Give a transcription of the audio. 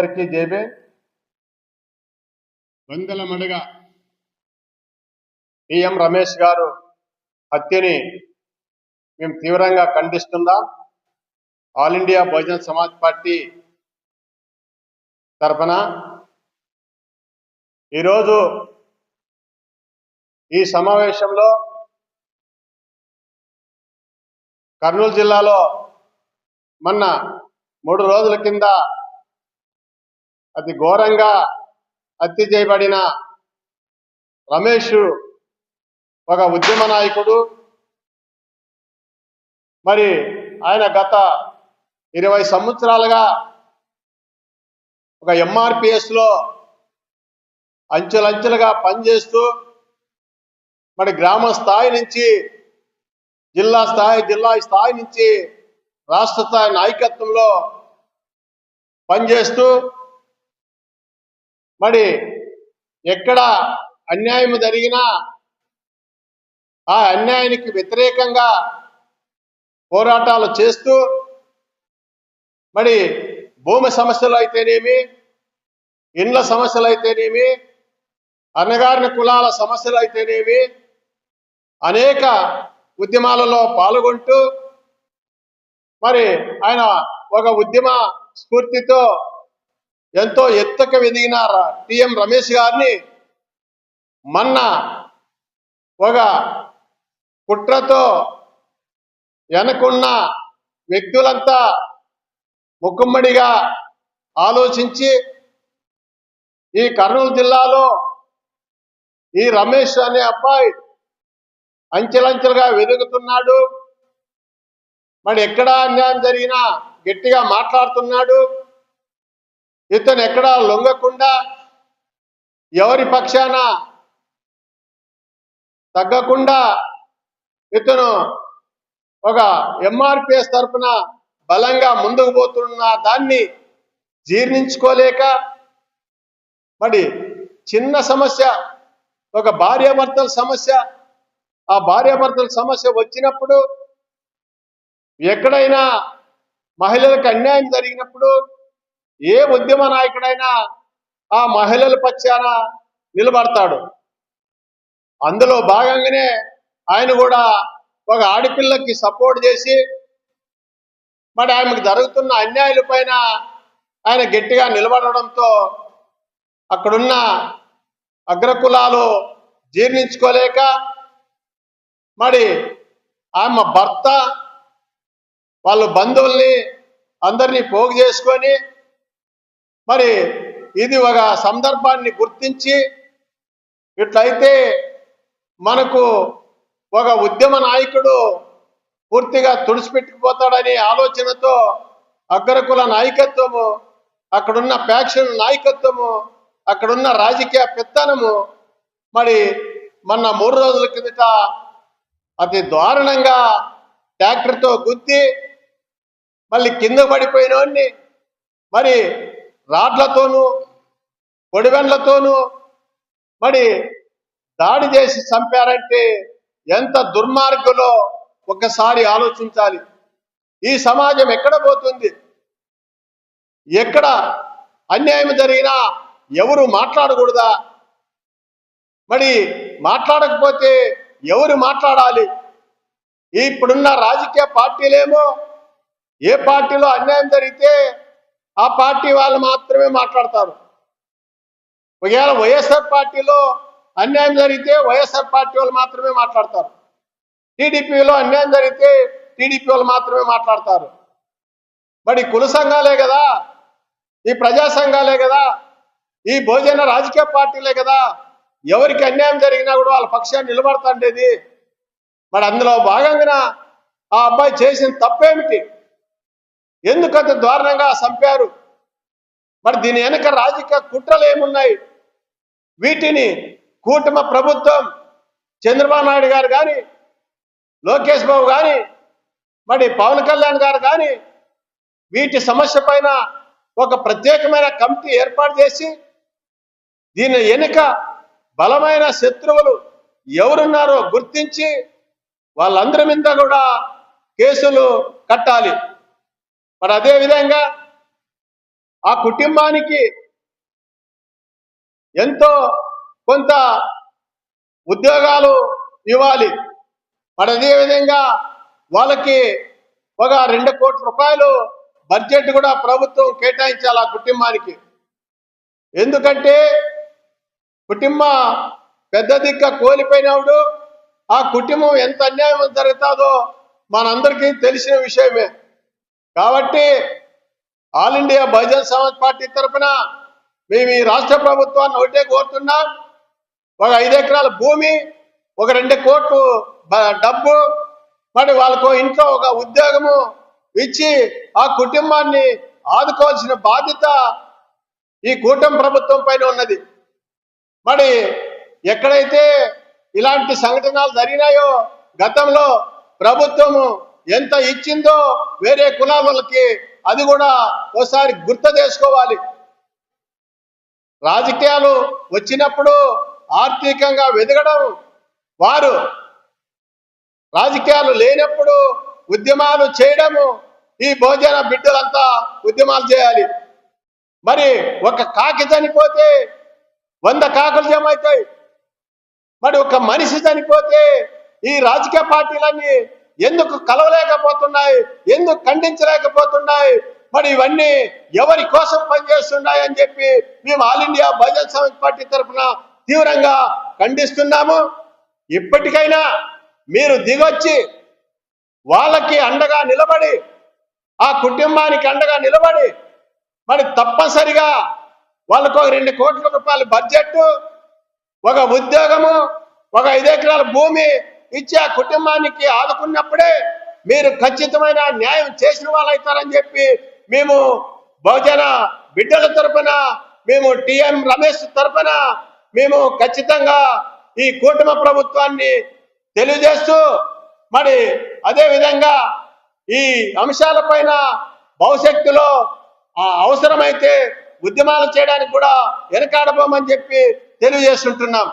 అందరికీ జేబే వందల మడగా. పిఎం రమేష్ గారు హత్యని మేము తీవ్రంగా ఖండిస్తున్నాం. All India Bahujan Samaj party తరఫున ఈరోజు ఈ సమావేశంలో కర్నూలు జిల్లాలో మొన్న మూడు రోజుల కింద అతి ఘోరంగా హత్య చేయబడిన రమేష్ ఒక ఉద్యమ నాయకుడు. మరి ఆయన గత ఇరవై సంవత్సరాలుగా ఒక ఎంఆర్పిఎస్లో అంచెలంచెలుగా పనిచేస్తూ మరి గ్రామ స్థాయి నుంచి జిల్లా స్థాయి జిల్లా స్థాయి నుంచి రాష్ట్ర స్థాయి నాయకత్వంలో పనిచేస్తూ మరి ఎక్కడ అన్యాయం జరిగినా ఆ అన్యాయానికి వ్యతిరేకంగా పోరాటాలు చేస్తూ మరి భూమి సమస్యలు అయితేనేమి ఇండ్ల సమస్యలు అయితేనేమి అన్నగారిన కులాల సమస్యలు అయితేనేమి అనేక ఉద్యమాలలో పాల్గొంటూ మరి ఆయన ఒక ఉద్యమ స్ఫూర్తితో ఎంతో ఎత్తక వెదిగిన టిఎం రమేష్ గారిని మొన్న ఒక కుట్రతో వెనకున్న వ్యక్తులంతా ముక్కుమ్మడిగా ఆలోచించి ఈ కర్నూలు జిల్లాలో ఈ రమేష్ అనే అబ్బాయి అంచెలంచెలుగా వెదుగుతున్నాడు. మరి ఎక్కడ అన్యాయం జరిగినా గట్టిగా మాట్లాడుతున్నాడు. ఇతను ఎక్కడా లొంగకుండా ఎవరి పక్షాన తగ్గకుండా ఇతను ఒక ఎంఆర్పిఎస్ తరఫున బలంగా ముందుకు పోతున్న దాన్ని జీర్ణించుకోలేక మరి చిన్న సమస్య ఒక భార్యాభర్తల సమస్య ఆ భార్యాభర్తల సమస్య వచ్చినప్పుడు ఎక్కడైనా మహిళలకు అన్యాయం జరిగినప్పుడు ఏ ఉద్యమ నాయకుడైనా ఆ మహిళల పక్షాన నిలబడతాడు. అందులో భాగంగానే ఆయన కూడా ఒక ఆడపిల్లకి సపోర్ట్ చేసి మరి ఆమెకు జరుగుతున్న అన్యాయాల పైన ఆయన గట్టిగా నిలబడడంతో అక్కడున్న అగ్రకులాలు జీర్ణించుకోలేక మరి ఆమె భర్త వాళ్ళ బంధువుల్ని అందరినీ పోగు చేసుకొని మరి ఇది ఒక సందర్భాన్ని గుర్తించి ఇట్లయితే మనకు ఒక ఉద్యమ నాయకుడు పూర్తిగా తుడిచిపెట్టుకుపోతాడనే ఆలోచనతో అగ్రకుల నాయకత్వము అక్కడున్న ప్యాక్షన్ నాయకత్వము అక్కడున్న రాజకీయ పెత్తనము మరి మొన్న మూడు రోజుల కిందట అతి దారుణంగా ట్రాక్టర్తో గుద్ది మళ్ళీ కింద పడిపోయిన మరి రాడ్లతోనూ పొడివెన్లతోనూ మరి దాడి చేసి చంపారంటే ఎంత దుర్మార్గులో ఒకసారి ఆలోచించాలి. ఈ సమాజం ఎక్కడ పోతుంది? ఎక్కడ అన్యాయం జరిగినా ఎవరు మాట్లాడకూడదా? మరి మాట్లాడకపోతే ఎవరు మాట్లాడాలి? ఇప్పుడున్న రాజకీయ పార్టీలేమో ఏ పార్టీలో అన్యాయం జరిగితే ఆ పార్టీ వాళ్ళు మాత్రమే మాట్లాడతారు. ఒకవేళ వైఎస్ఆర్ పార్టీలో అన్యాయం జరిగితే వైఎస్ఆర్ పార్టీ వాళ్ళు మాత్రమే మాట్లాడతారు. టీడీపీలో అన్యాయం జరిగితే టీడీపీ వాళ్ళు మాత్రమే మాట్లాడతారు. మరి కుల సంఘాలే కదా ఈ ప్రజా సంఘాలే కదా ఈ భోజన రాజకీయ పార్టీలే కదా ఎవరికి అన్యాయం జరిగినా కూడా వాళ్ళ పక్షాన్ని నిలబడతాండేది. మరి అందులో భాగంగా ఆ అబ్బాయి చేసిన తప్పేమిటి? ఎందుకంత దారుణంగా చంపారు? మరి దీని వెనక రాజకీయ కుట్రలు ఏమున్నాయి? వీటిని కూటమి ప్రభుత్వం చంద్రబాబు నాయుడు గారు కానీ లోకేష్ బాబు కానీ మరి పవన్ కళ్యాణ్ గారు కానీ వీటి సమస్య పైన ఒక ప్రత్యేకమైన కమిటీ ఏర్పాటు చేసి దీని వెనుక బలమైన శత్రువులు ఎవరున్నారో గుర్తించి వాళ్ళందరి మీద కూడా కేసులు కట్టాలి. మరి అదే విధంగా ఆ కుటుంబానికి ఎంతో కొంత ఉద్యోగాలు ఇవ్వాలి. మరి అదే విధంగా వాళ్ళకి ఒక రెండు కోట్ల రూపాయలు బడ్జెట్ కూడా ప్రభుత్వం కేటాయించాలి ఆ కుటుంబానికి. ఎందుకంటే కుటుంబ పెద్ద దిక్క కోల్పోయినప్పుడు ఆ కుటుంబం ఎంత అన్యాయం జరుగుతుందో మనందరికీ తెలిసిన విషయమే. కాబట్టి all India Bahujan Samaj party తరఫున మేము ఈ రాష్ట్ర ప్రభుత్వాన్ని ఒకటే కోరుతున్నాం. ఒక ఐదు ఎకరాల భూమి ఒక రెండు కోట్లు డబ్బు మరి వాళ్ళకు ఇంట్లో ఒక ఉద్యోగము ఇచ్చి ఆ కుటుంబాన్ని ఆదుకోవాల్సిన బాధ్యత ఈ కూటమి ప్రభుత్వం పైన ఉన్నది. మరి ఎక్కడైతే ఇలాంటి సంఘటనలు జరిగినాయో గతంలో ప్రభుత్వము ఎంత ఇచ్చిందో వేరే కులాలకి అది కూడా ఒకసారి గుర్తు చేసుకోవాలి రాజకీయాలు వచ్చినప్పుడు ఆర్థికంగా వెదగడం వారు రాజకీయాలు లేనప్పుడు ఉద్యమాలు చేయడము ఈ భోజన బిడ్డలంతా ఉద్యమాలు చేయాలి. మరి ఒక కాకి చనిపోతే వంద కాకులు జమ అవుతాయి మరి ఒక మనిషి చనిపోతే ఈ రాజకీయ పార్టీలన్నీ ఎందుకు కలవలేకపోతున్నాయి? ఎందుకు ఖండించలేకపోతున్నాయి? మరి ఇవన్నీ ఎవరి కోసం పనిచేస్తున్నాయి అని చెప్పి మేము all India Bahujan Samaj party తరఫున తీవ్రంగా ఖండిస్తున్నాము. ఇప్పటికైనా మీరు దిగొచ్చి వాళ్ళకి అండగా నిలబడి ఆ కుటుంబానికి అండగా నిలబడి మరి తప్పనిసరిగా వాళ్ళకు ఒక రెండు కోట్ల రూపాయల బడ్జెట్ ఒక ఉద్యోగము ఒక ఐదు ఎకరాల భూమి ఇచ్చి ఆ కుటుంబానికి ఆదుకున్నప్పుడే మీరు ఖచ్చితమైన న్యాయం చేసిన వాళ్ళైతారని చెప్పి మేము బహుజన బిడ్డల తరపున మేము టిఎం రమేష్ తరపున మేము ఖచ్చితంగా ఈ కూటమి ప్రభుత్వాన్ని తెలియజేస్తూ మరి అదే విధంగా ఈ అంశాలపైన భవిష్యత్తులో అవసరమైతే ఉద్యమాలు చేయడానికి కూడా వెనకాడబోమని చెప్పి తెలియజేస్తుంటున్నాం.